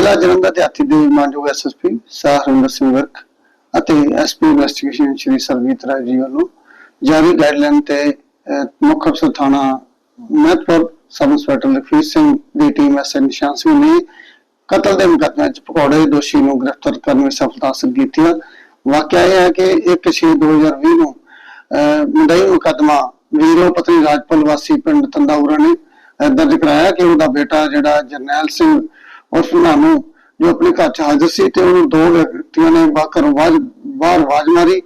ਜ਼ਿਲ੍ਹਾ ਜਲੰਧਰ ਦੇ ਹਾਥੀ ਦੇ ਮਾਨਯੋਗ ਐਸਐਸਪੀ ਹਰਿੰਦਰ ਸਿੰਘ ਵਿਰਕ ਅਤੇ ਐਸਪੀ ਇਨਵੈਸਟੀਗੇਸ਼ਨ ਸ਼੍ਰੀ ਸਰਜੀਤ ਰਾਏ ਜੀ ਵੱਲੋਂ ਜਾਰੀ ਗਾਈਡਲਾਈਨ ਤੇ ਮੁੱਖ ਅਫਸਰ ਥਾਣਾ ਮਹਿਤਪੁਰ, ਸਬ ਇੰਸਪੈਕਟਰ ਲਖਵੀਰ ਸਿੰਘ ਦੀ ਟੀਮ ਐਸਐਨ ਨਿਸ਼ਾਨ ਸਿੰਘ ਨੇ ਕਤਲ ਦੇ ਮੁਕੱਦਮੇ 'ਚ ਪਕੌੜੇ ਦੋਸ਼ੀ ਨੂੰ ਗ੍ਰਿਫਤਾਰ ਕਰਨ ਵਿੱਚ ਸਫਲਤਾ ਹਾਸਲ ਕੀਤੀ ਹੈ ਵਾਕਿਆ ਇਹ ਹੈ ਕਿ 1/6/2020 ਨੂੰ ਮੁੰਡਈ ਮੁਕੱਦਮਾ ਵੀਰੋ ਪਤਨੀ ਰਾਜਪਾਲ ਵਾਸੀ ਪਿੰਡ ਤੰਦਾਉਰਾ ਨੇ ਦਰਜ ਕਰਾਇਆ ਕਿ ਉਹਦਾ ਬੇਟਾ ਜਿਹੜਾ ਜਰਨੈਲ ਸਿੰਘ ਉਰਫ ਨਾਨੂ ਜੋ ਆਪਣੇ ਘਰ 'ਚ ਹਾਜ਼ਰ ਸੀ ਤੇ ਉਹਨੂੰ ਦੋ ਵਿਅਕਤੀਆਂ ਨੇ ਘਰੋਂ ਬਾਹਰ ਬਾਹਰ ਆਵਾਜ਼ ਮਾਰੀ।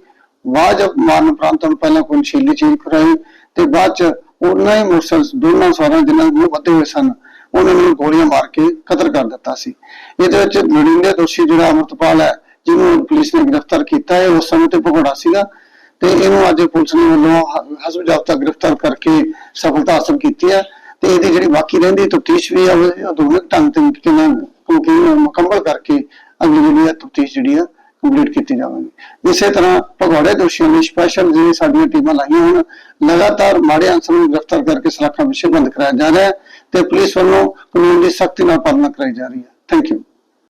ਆਵਾਜ਼ ਮਾਰਨ ਉਪਰੰਤ ਉਹਨੂੰ ਪਹਿਲਾਂ ਕੋਈ ਨਸ਼ੀਲੀ ਚੀਜ਼ ਖਰਾਈ ਤੇ ਬਾਅਦ 'ਚ ਉਹਨਾਂ ਹੀ ਮੋਟਰਸਾਈਕਲ ਦੋਨਾਂ ਸਾਰਿਆਂ ਜਿਨ੍ਹਾਂ ਨੂੰ ਵੱਧੇ ਹੋਏ ਸਨ। ਉਹਨਾਂ ਨੂੰ ਗੋਲੀਆਂ ਮਾਰ ਕੇ ਕਤਲ ਕਰ ਦਿੱਤਾ ਸੀ। ਇਹਦੇ ਵਿੱਚ ਲੋੜੀਂਦੇ ਦੋਸ਼ੀ ਜਿਹੜਾ ਅਮਰਤਪਾਲ ਹੈ, ਜਿਹਨੂੰ ਪੁਲਿਸ ਨੇ ਗ੍ਰਿਫਤਾਰ ਕੀਤਾ ਹੈ ਉਸ ਸਮੇਂ ਤੇ ਭਗੌੜਾ ਸੀਗਾ ਤੇ ਇਹਨੂੰ ਅੱਜ ਪੁਲਿਸ ਨੇ ਵੱਲੋਂ ਹਸਬ ਜਾਬਤਾ ਗ੍ਰਿਫਤਾਰ ਕਰਕੇ ਸਫਲਤਾ ਹਾਸਲ ਕੀਤੀ ਹੈ। ਤੇ ਇਹਦੀ ਜਿਹੜੀ ਬਾਕੀ ਰਹਿੰਦੀ ਤਫਤੀਸ਼ ਵੀ ਹੈ ਉਹ ਆਧੁਨਿਕ ਢੰਗ ਤਰੀਕੇ ਨਾਲ ਕਿਉਂਕਿ ਮੁਕੰਮਲ ਕਰਕੇ ਅਗਲੀ ਜਿਹੜੀ ਤਫਤੀਸ਼ ਜਿਹੜੀ ਹੈ ਕੰਪਲੀਟ ਕੀਤੀ ਜਾਵੇਗੀ। ਇਸੇ ਤਰ੍ਹਾਂ ਭਗੌੜੇ ਦੋਸ਼ੀਆਂ ਲਈ ਸਪੈਸ਼ਲ ਜਿਹੜੀ ਸਾਡੀਆਂ ਟੀਮਾਂ ਲਾਈਆਂ ਹਨ ਲਗਾਤਾਰ ਮਾੜੇ ਅਨਸਰਾਂ ਨੂੰ ਗ੍ਰਿਫਤਾਰ ਕਰਕੇ ਸਲਾਖਾਂ ਵਿਸ਼ੇ ਬੰਦ ਕਰਾਇਆ ਜਾ ਰਿਹਾ ਹੈ ਤੇ ਪੁਲਿਸ ਵੱਲੋਂ ਕਾਨੂੰਨ ਦੀ ਸਖਤੀ ਨਾਲ ਪਾਲਣਾ ਕਰਾਈ ਜਾ ਰਹੀ ਹੈ। Thank you